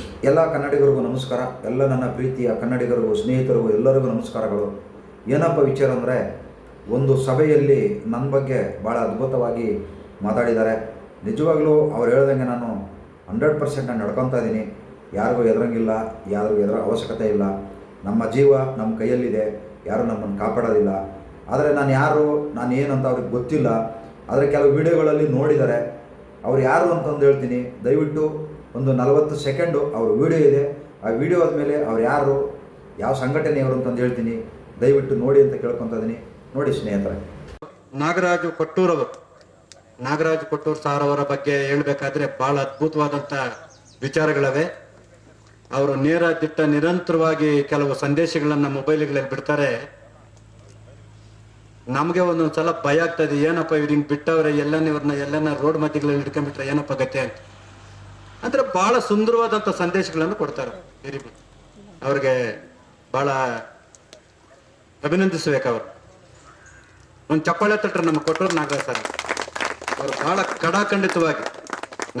ಎಲ್ಲ ಕನ್ನಡಿಗರಿಗೂ ನಮಸ್ಕಾರ. ಎಲ್ಲ ನನ್ನ ಪ್ರೀತಿಯ ಕನ್ನಡಿಗರಿಗೂ, ಸ್ನೇಹಿತರಿಗೂ ಎಲ್ಲರಿಗೂ ನಮಸ್ಕಾರಗಳು. ಏನಪ್ಪ ವಿಚಾರ ಅಂದರೆ, ಒಂದು ಸಭೆಯಲ್ಲಿ ನನ್ನ ಬಗ್ಗೆ ಭಾಳ ಅದ್ಭುತವಾಗಿ ಮಾತಾಡಿದ್ದಾರೆ. ನಿಜವಾಗ್ಲೂ ಅವ್ರು ಹೇಳ್ದಂಗೆ ನಾನು ಹಂಡ್ರೆಡ್ ಪರ್ಸೆಂಟ್ ನಾನು ನಡ್ಕೊತಾ ಇದ್ದೀನಿ. ಯಾರಿಗೂ ಎದುರಂಗಿಲ್ಲ ಯಾರಿಗೂ ಎದುರ ಅವಶ್ಯಕತೆ ಇಲ್ಲ. ನಮ್ಮ ಜೀವ ನಮ್ಮ ಕೈಯಲ್ಲಿದೆ, ಯಾರೂ ನಮ್ಮನ್ನು ಕಾಪಾಡೋದಿಲ್ಲ. ಆದರೆ ನಾನು ಯಾರು, ನಾನು ಏನು ಅಂತ ಅವ್ರಿಗೆ ಗೊತ್ತಿಲ್ಲ. ಆದರೆ ಕೆಲವು ವಿಡಿಯೋಗಳಲ್ಲಿ ನೋಡಿದ್ದಾರೆ. ಅವ್ರು ಯಾರು ಅಂತಂದು ಹೇಳ್ತೀನಿ. ದಯವಿಟ್ಟು ಒಂದು ನಲವತ್ತು ಸೆಕೆಂಡು ಅವ್ರ ವಿಡಿಯೋ ಇದೆ. ಆ ವಿಡಿಯೋ ಆದಮೇಲೆ ಅವ್ರು ಯಾರು, ಯಾವ ಸಂಘಟನೆಯವರು ಅಂತಂದು ಹೇಳ್ತೀನಿ. ದಯವಿಟ್ಟು ನೋಡಿ ಅಂತ ಕೇಳ್ಕೊತಾ ಇದ್ದೀನಿ. ನೋಡಿ ಸ್ನೇಹಿತರೆ. ನಾಗರಾಜು ಕೊಟ್ಟೂರವರು ನಾಗರಾಜ್ ಕೊಟ್ಟೂರ್ ಸಾರ್ ಅವರ ಬಗ್ಗೆ ಹೇಳ್ಬೇಕಾದ್ರೆ ಬಹಳ ಅದ್ಭುತವಾದಂತ ವಿಚಾರಗಳವೆ. ಅವರು ನೇರ ದಿಟ್ಟ ನಿರಂತರವಾಗಿ ಕೆಲವು ಸಂದೇಶಗಳನ್ನ ಮೊಬೈಲ್ಗಳಲ್ಲಿ ಬಿಡ್ತಾರೆ. ನಮಗೆ ಒಂದೊಂದ್ಸಲ ಭಯ ಆಗ್ತದೆ ಏನಪ್ಪ ಇವ್ರು ಹಿಂಗ್ ಬಿಟ್ಟವ್ರೆ ಎಲ್ಲನ ಇವ್ರನ್ನ ಎಲ್ಲನ ರೋಡ್ ಮಧ್ಯಗಳಲ್ಲಿ ಹಿಡ್ಕೊಂಡ್ಬಿಟ್ರೆ ಏನಪ್ಪ ಗತೆ ಅಂತ. ಅಂದ್ರೆ ಬಹಳ ಸುಂದರವಾದಂತ ಸಂದೇಶಗಳನ್ನು ಕೊಡ್ತಾರೆ ವೆರಿ ಗುಡ್ ಅವ್ರಿಗೆ ಬಹಳ ಅವರು. ಒಂದು ಚಪ್ಪಾಳೆ ತಟ್ರ ನಮ್ಮ ಕೊಟ್ಟರು ನಾಗರಾಜ್ ಸರ್ ಅವ್ರು ಬಹಳ ಕಡಾಖಂಡಿತವಾಗಿ,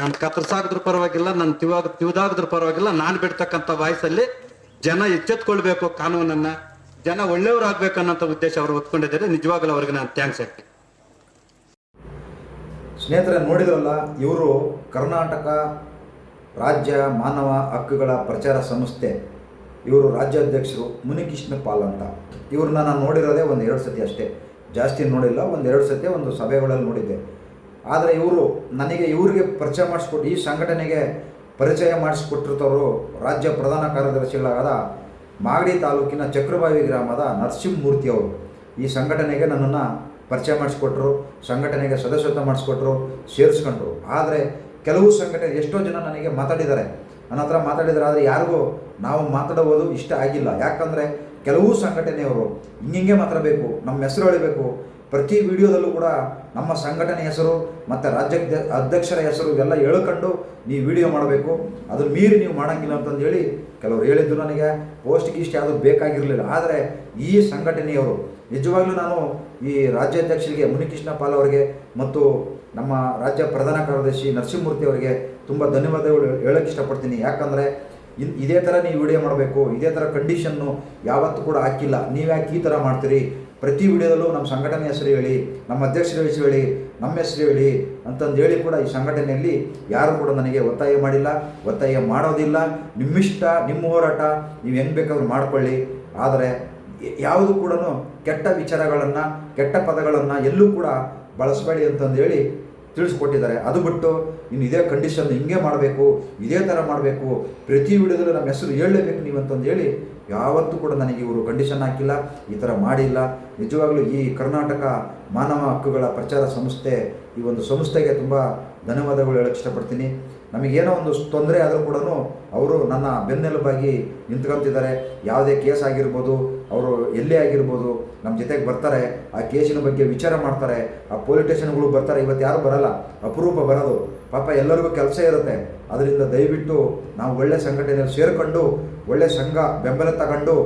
ನಾನು ಕತ್ತರ್ಸಾಗದ್ರ ಪರವಾಗಿಲ್ಲ, ನಾನು ತಿವಾಗ, ತಿವ್ದಾಗದ್ರ ಪರವಾಗಿಲ್ಲ, ನಾನು ಬಿಡ್ತಕ್ಕಂಥ ವಾಯ್ಸಲ್ಲಿ ಜನ ಎಚ್ಚೆತ್ಕೊಳ್ಬೇಕು ಕಾನೂನನ್ನ, ಜನ ಒಳ್ಳೆಯವರಾಗಬೇಕು ಅನ್ನೋಂಥ ಉದ್ದೇಶ ಅವರು ಒತ್ಕೊಂಡಿದ್ದಾರೆ ನಿಜವಾಗಲೂ ಅವ್ರಿಗೆ ನಾನು ಥ್ಯಾಂಕ್ಸ್ ಹೇಳ್ತೀನಿ. ಸ್ನೇಹಿತರೆ, ನೋಡಿದ್ರಲ್ಲ ಇವರು ಕರ್ನಾಟಕ ರಾಜ್ಯ ಮಾನವ ಹಕ್ಕುಗಳ ಪ್ರಚಾರ ಸಂಸ್ಥೆ. ಇವರು ರಾಜ್ಯಾಧ್ಯಕ್ಷರು ಮುನಿಕೃಷ್ಣ ಪಾಲ್ ಅಂತ. ಇವ್ರನ್ನ ನಾನು ನೋಡಿರೋದೇ ಒಂದು ಎರಡು ಸತಿ ಅಷ್ಟೇ. ಜಾಸ್ತಿ ನೋಡಿಲ್ಲ, ಒಂದು ಎರಡು ಸತಿ ಒಂದು ಸಭೆಗಳಲ್ಲಿ ನೋಡಿದ್ದೆ. ಆದರೆ ಇವರು ನನಗೆ ಇವ್ರಿಗೆ ಪರಿಚಯ ಮಾಡಿಸ್ಕೊಟ್ಟು ಈ ಸಂಘಟನೆಗೆ ಪರಿಚಯ ಮಾಡಿಸ್ಕೊಟ್ಟಿರ್ತವರು ರಾಜ್ಯ ಪ್ರಧಾನ ಕಾರ್ಯದರ್ಶಿಗಳಾದ ಮಾಗಡಿ ತಾಲೂಕಿನ ಚಕ್ರಬಾವಿ ಗ್ರಾಮದ ನರಸಿಂಹಮೂರ್ತಿ ಅವರು. ಈ ಸಂಘಟನೆಗೆ ನನ್ನನ್ನು ಪರಿಚಯ ಮಾಡಿಸ್ಕೊಟ್ರು, ಸಂಘಟನೆಗೆ ಸದಸ್ಯತ್ವ ಮಾಡಿಸ್ಕೊಟ್ರು, ಸೇರಿಸ್ಕೊಂಡ್ರು. ಆದರೆ ಕೆಲವು ಸಂಘಟನೆ ಎಷ್ಟೋ ಜನ ನನಗೆ ಮಾತಾಡಿದ್ದಾರೆ. ನನ್ನ ಹತ್ರ ಮಾತಾಡಿದ್ದಾರೆ, ಆದರೆ ಯಾರಿಗೂ ನಾವು ಮಾತಾಡುವುದು ಇಷ್ಟ ಆಗಿಲ್ಲ. ಯಾಕಂದರೆ ಕೆಲವು ಸಂಘಟನೆಯವರು ಹಿಂಗಿಂಗೆ ಮಾತಾಡಬೇಕು, ನಮ್ಮ ಹೆಸರು ಹೇಳಬೇಕು. ಪ್ರತಿ ವಿಡಿಯೋದಲ್ಲೂ ಕೂಡ ನಮ್ಮ ಸಂಘಟನೆ ಹೆಸರು, ಮತ್ತು ರಾಜ್ಯ ಅಧ್ಯಕ್ಷರ ಹೆಸರು ಇವೆಲ್ಲ ಹೇಳ್ಕೊಂಡು ನೀವು ವಿಡಿಯೋ ಮಾಡಬೇಕು. ಅದನ್ನು ಮೀರಿ ನೀವು ಮಾಡೋಂಗಿಲ್ಲ ಅಂತಂದು ಹೇಳಿ ಕೆಲವರು ಹೇಳಿದ್ದು ನನಗೆ. ಪೋಸ್ಟ್ ಗೀಸ್ಟ್ ಯಾವುದು ಬೇಕಾಗಿರಲಿಲ್ಲ. ಆದರೆ ಈ ಸಂಘಟನೆಯವರು, ನಿಜವಾಗ್ಲೂ ನಾನು ಈ ರಾಜ್ಯಾಧ್ಯಕ್ಷರಿಗೆ ಮುನಿಕೃಷ್ಣ ಪಾಲ್ ಅವರಿಗೆ ಮತ್ತು ನಮ್ಮ ರಾಜ್ಯ ಪ್ರಧಾನ ಕಾರ್ಯದರ್ಶಿ ನರಸಿಂಹಮೂರ್ತಿ ಅವರಿಗೆ ತುಂಬ ಧನ್ಯವಾದಗಳು ಹೇಳೋಕ್ಕೆ ಇಷ್ಟಪಡ್ತೀನಿ. ಯಾಕಂದರೆ ಇನ್, ಇದೇ ಥರ ನೀವು ವಿಡಿಯೋ ಮಾಡಬೇಕು, ಇದೇ ಥರ ಕಂಡೀಷನ್ನು ಯಾವತ್ತೂ ಕೂಡ ಹಾಕಿಲ್ಲ. ನೀವು ಯಾಕೆ ಈ ಥರ ಮಾಡ್ತೀರಿ? ಪ್ರತಿ ವಿಡಿಯೋದಲ್ಲೂ ನಮ್ಮ ಸಂಘಟನೆ ಹೆಸರು ಹೇಳಿ, ನಮ್ಮ ಅಧ್ಯಕ್ಷರ ಹೆಸರು ಹೇಳಿ, ನಮ್ಮ ಹೆಸರು ಹೇಳಿ ಅಂತಂದು ಹೇಳಿ ಕೂಡ ಈ ಸಂಘಟನೆಯಲ್ಲಿ ಯಾರು ಕೂಡ ನನಗೆ ಒತ್ತಾಯ ಮಾಡಿಲ್ಲ, ಒತ್ತಾಯ ಮಾಡೋದಿಲ್ಲ. ನಿಮ್ಮಿಷ್ಟ, ನಿಮ್ಮ ಹೋರಾಟ, ನೀವು ಹೆಂಗೆ ಬೇಕಾದ್ರೂ ಮಾಡಿಕೊಳ್ಳಿ. ಆದರೆ, ಯಾವುದು ಕೂಡ ಕೆಟ್ಟ ವಿಚಾರಗಳನ್ನು, ಕೆಟ್ಟ ಪದಗಳನ್ನು ಎಲ್ಲೂ ಕೂಡ ಬಳಸಬೇಡಿ ಅಂತಂದು ಹೇಳಿ ತಿಳಿಸ್ಕೊಟ್ಟಿದ್ದಾರೆ. ಅದು ಬಿಟ್ಟು ಇನ್ನು ಇದೇ ಕಂಡೀಷನ್ ಹಿಂಗೆ ಮಾಡಬೇಕು, ಇದೇ ಥರ ಮಾಡಬೇಕು, ಪ್ರತಿ ವಿಡಿಯೋದಲ್ಲೂ ನಮ್ಮ ಹೆಸರು ಹೇಳಲೇಬೇಕು ನೀವು ಅಂತಂದು ಹೇಳಿ ಯಾವತ್ತೂ ಕೂಡ ನನಗೆ ಇವರು ಕಂಡೀಷನ್ ಹಾಕಿಲ್ಲ, ಈ ಥರ ಮಾಡಿಲ್ಲ. ನಿಜವಾಗ್ಲೂ ಈ ಕರ್ನಾಟಕ ಮಾನವ ಹಕ್ಕುಗಳ ಪ್ರಚಾರ ಸಂಸ್ಥೆ ಈ ಒಂದು ಸಂಸ್ಥೆಗೆ ತುಂಬ ಧನ್ಯವಾದಗಳು ಹೇಳಕ್ಕೆ ಇಷ್ಟಪಡ್ತೀನಿ. ನಮಗೇನೋ ಒಂದು ತೊಂದರೆ ಆದರೂ ಕೂಡ ಅವರು ನನ್ನ ಬೆನ್ನೆಲುಬಾಗಿ ನಿಂತ್ಕೊಂತಿದ್ದಾರೆ. ಯಾವುದೇ ಕೇಸ್ ಆಗಿರ್ಬೋದು, ಅವರು ಎಲ್ಲೇ ಆಗಿರ್ಬೋದು ನಮ್ಮ ಜೊತೆಗೆ ಬರ್ತಾರೆ, ಆ ಕೇಸಿನ ಬಗ್ಗೆ ವಿಚಾರ ಮಾಡ್ತಾರೆ, ಆ ಪೊಲೀಸ್ ಸ್ಟೇಷನ್ಗಳು ಬರ್ತಾರೆ. ಇವತ್ತು ಯಾರು ಬರಲ್ಲ, ಅಪರೂಪ ಬರೋದು. ಪಾಪ ಎಲ್ಲರಿಗೂ ಕೆಲಸ ಇರುತ್ತೆ. ಅದರಿಂದ ದಯವಿಟ್ಟು ನಾವು ಒಳ್ಳೆ ಸಂಘಟನೆಯಲ್ಲಿ ಸೇರಿಕೊಂಡು, ಒಳ್ಳೆ ಸಂಘ ಬೆಂಬಲ ತಗೊಂಡು,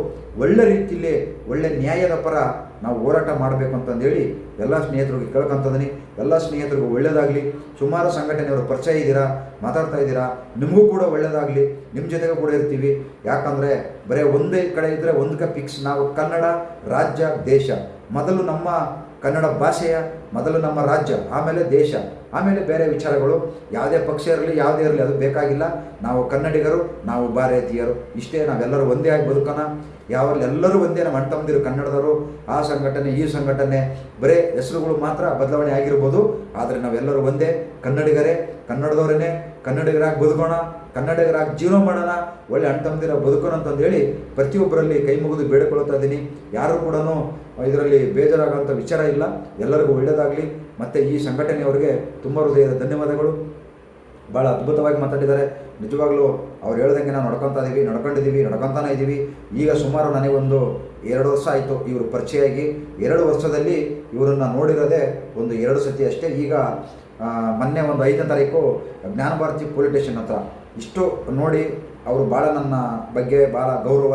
ಒಳ್ಳೆ ರೀತಿಯಲ್ಲಿ ಒಳ್ಳೆ ನ್ಯಾಯದ ಪರ ನಾವು ಹೋರಾಟ ಮಾಡಬೇಕು ಅಂತಂದೇಳಿ ಎಲ್ಲ ಸ್ನೇಹಿತರಿಗೆ ಕೇಳ್ಕೊಂತದೀನಿ ಎಲ್ಲ ಸ್ನೇಹಿತರಿಗೂ ಒಳ್ಳೆಯದಾಗಲಿ ಸುಮಾರು ಸಂಘಟನೆಯವರು ಪರಿಚಯ ಇದ್ದೀರಾ, ಮಾತಾಡ್ತಾ ಇದ್ದೀರಾ, ನಿಮಗೂ ಕೂಡ ಒಳ್ಳೆಯದಾಗಲಿ ನಿಮ್ಮ ಜೊತೆಗೂ ಕೂಡ ಇರ್ತೀವಿ. ಯಾಕಂದರೆ ಬರೀ ಒಂದೇ ಕಡೆ ಇದ್ದರೆ ಒಂದಕ್ಕೆ ಫಿಕ್ಸ್ ನಾವು ಕನ್ನಡ, ರಾಜ್ಯ, ದೇಶ. ಮೊದಲು ನಮ್ಮ ಕನ್ನಡ ಭಾಷೆಯ, ಮೊದಲು ನಮ್ಮ ರಾಜ್ಯ, ಆಮೇಲೆ ದೇಶ. ಆಮೇಲೆ ಬೇರೆ ವಿಚಾರಗಳು, ಯಾವುದೇ ಪಕ್ಷ ಇರಲಿ, ಯಾವುದೇ ಇರಲಿ, ಅದು ಬೇಕಾಗಿಲ್ಲ. ನಾವು ಕನ್ನಡಿಗರು, ನಾವು ಭಾರತೀಯರು, ಇಷ್ಟೇ ನಾವೆಲ್ಲರೂ ಒಂದೇ ಆಗಿ ಬದುಕೋಣ. ಯಾವಲ್ಲಿ ಎಲ್ಲರೂ ಒಂದೇ ನಮ್ಮ ಅಣ್ತಂದಿರು ಕನ್ನಡದವರು. ಆ ಸಂಘಟನೆ, ಈ ಸಂಘಟನೆ, ಬರೇ ಹೆಸರುಗಳು ಮಾತ್ರ ಬದಲಾವಣೆ ಆಗಿರ್ಬೋದು. ಆದರೆ ನಾವೆಲ್ಲರೂ ಒಂದೇ. ಕನ್ನಡಿಗರೇ ಕನ್ನಡದವರೇ ಕನ್ನಡಿಗರಾಗಿ ಬದುಕೋಣ, ಕನ್ನಡಿಗರಾಗಿ ಜೀವನ ಮಾಡೋಣ, ಒಳ್ಳೆ ಅಣ್ತಂದಿರ ಬದುಕೋಣ ಅಂತಂದು ಹೇಳಿ ಪ್ರತಿಯೊಬ್ಬರಲ್ಲಿ ಕೈ ಮುಗಿದು ಬೇಡಿಕೊಳ್ಳುತ್ತಾ ಇದ್ದೀನಿ. ಯಾರು ಕೂಡ ಇದರಲ್ಲಿ ಬೇಜಾರಾಗುವಂಥ ವಿಚಾರ ಇಲ್ಲ. ಎಲ್ಲರಿಗೂ ಒಳ್ಳೆಯದಾಗಲಿ ಮತ್ತು ಈ ಸಂಘಟನೆಯವರಿಗೆ ತುಂಬ ಹೃದಯದ ಧನ್ಯವಾದಗಳು. ಭಾಳ ಅದ್ಭುತವಾಗಿ ಮಾತಾಡಿದ್ದಾರೆ. ನಿಜವಾಗ್ಲೂ ಅವ್ರು ಹೇಳ್ದಂಗೆ ನಾವು ನಡ್ಕೊತಾ ಇದ್ದೀವಿ ನಡ್ಕೊಂಡಿದ್ದೀವಿ ನಡ್ಕೊತಾನೆ ಇದ್ದೀವಿ ಈಗ ಸುಮಾರು ನನಗೊಂದು ಎರಡು ವರ್ಷ ಆಯಿತು ಇವರು ಪರಿಚಯ ಆಗಿ. ಎರಡು ವರ್ಷದಲ್ಲಿ ಇವರನ್ನು ನೋಡಿರೋದೇ ಒಂದು ಎರಡು ಸತಿ ಅಷ್ಟೇ. ಈಗ ಮೊನ್ನೆ ಒಂದು ಐದನೇ ತಾರೀಕು ಜ್ಞಾನ ಭಾರತಿ ಪೊಲೀಸ್ ಸ್ಟೇಷನ್ ಹತ್ರ ಇಷ್ಟು ನೋಡಿ ಅವರು ಭಾಳ ನನ್ನ ಬಗ್ಗೆ ಭಾಳ ಗೌರವ,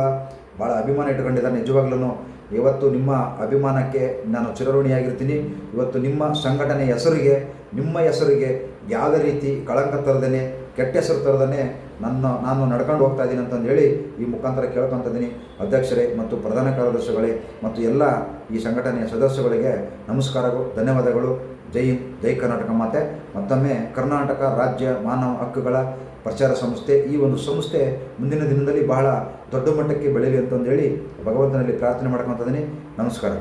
ಭಾಳ ಅಭಿಮಾನ ಇಟ್ಕೊಂಡಿದ್ದಾರೆ. ನಿಜವಾಗ್ಲೂ ಇವತ್ತು ನಿಮ್ಮ ಅಭಿಮಾನಕ್ಕೆ ನಾನು ಚಿರಋಣಿಯಾಗಿರ್ತೀನಿ. ಇವತ್ತು ನಿಮ್ಮ ಸಂಘಟನೆ ಹೆಸರಿಗೆ, ನಿಮ್ಮ ಹೆಸರಿಗೆ ಯಾವುದೇ ರೀತಿ ಕಳಂಕ ತರದೇ ಕೆಟ್ಟ ಹೆಸರು ತರದೇ ನನ್ನ, ನಾನು ನಡ್ಕೊಂಡು ಹೋಗ್ತಾ ಇದ್ದೀನಿ ಅಂತಂದು ಹೇಳಿ ಈ ಮುಖಾಂತರ ಕೇಳ್ಕೊತ ಇದ್ದೀನಿ. ಅಧ್ಯಕ್ಷರೇ ಮತ್ತು ಪ್ರಧಾನ ಕಾರ್ಯದರ್ಶಿಗಳೇ ಮತ್ತು ಎಲ್ಲ ಈ ಸಂಘಟನೆಯ ಸದಸ್ಯಗಳಿಗೆ ನಮಸ್ಕಾರಗಳು, ಧನ್ಯವಾದಗಳು. ಜೈ ಜೈ ಕರ್ನಾಟಕ ಮಾತೆ. ಮತ್ತೊಮ್ಮೆ ಕರ್ನಾಟಕ ರಾಜ್ಯ ಮಾನವ ಹಕ್ಕುಗಳ ಪ್ರಚಾರ ಸಂಸ್ಥೆ. ಈ ಒಂದು ಸಂಸ್ಥೆ ಮುಂದಿನ ದಿನದಲ್ಲಿ ಬಹಳ ದೊಡ್ಡ ಮಟ್ಟಕ್ಕೆ ಬೆಳೆಯಲಿ ಅಂತಂದು ಹೇಳಿ ಭಗವಂತನಲ್ಲಿ ಪ್ರಾರ್ಥನೆ ಮಾಡ್ಕೊತಿದ್ದೀನಿ ನಮಸ್ಕಾರ.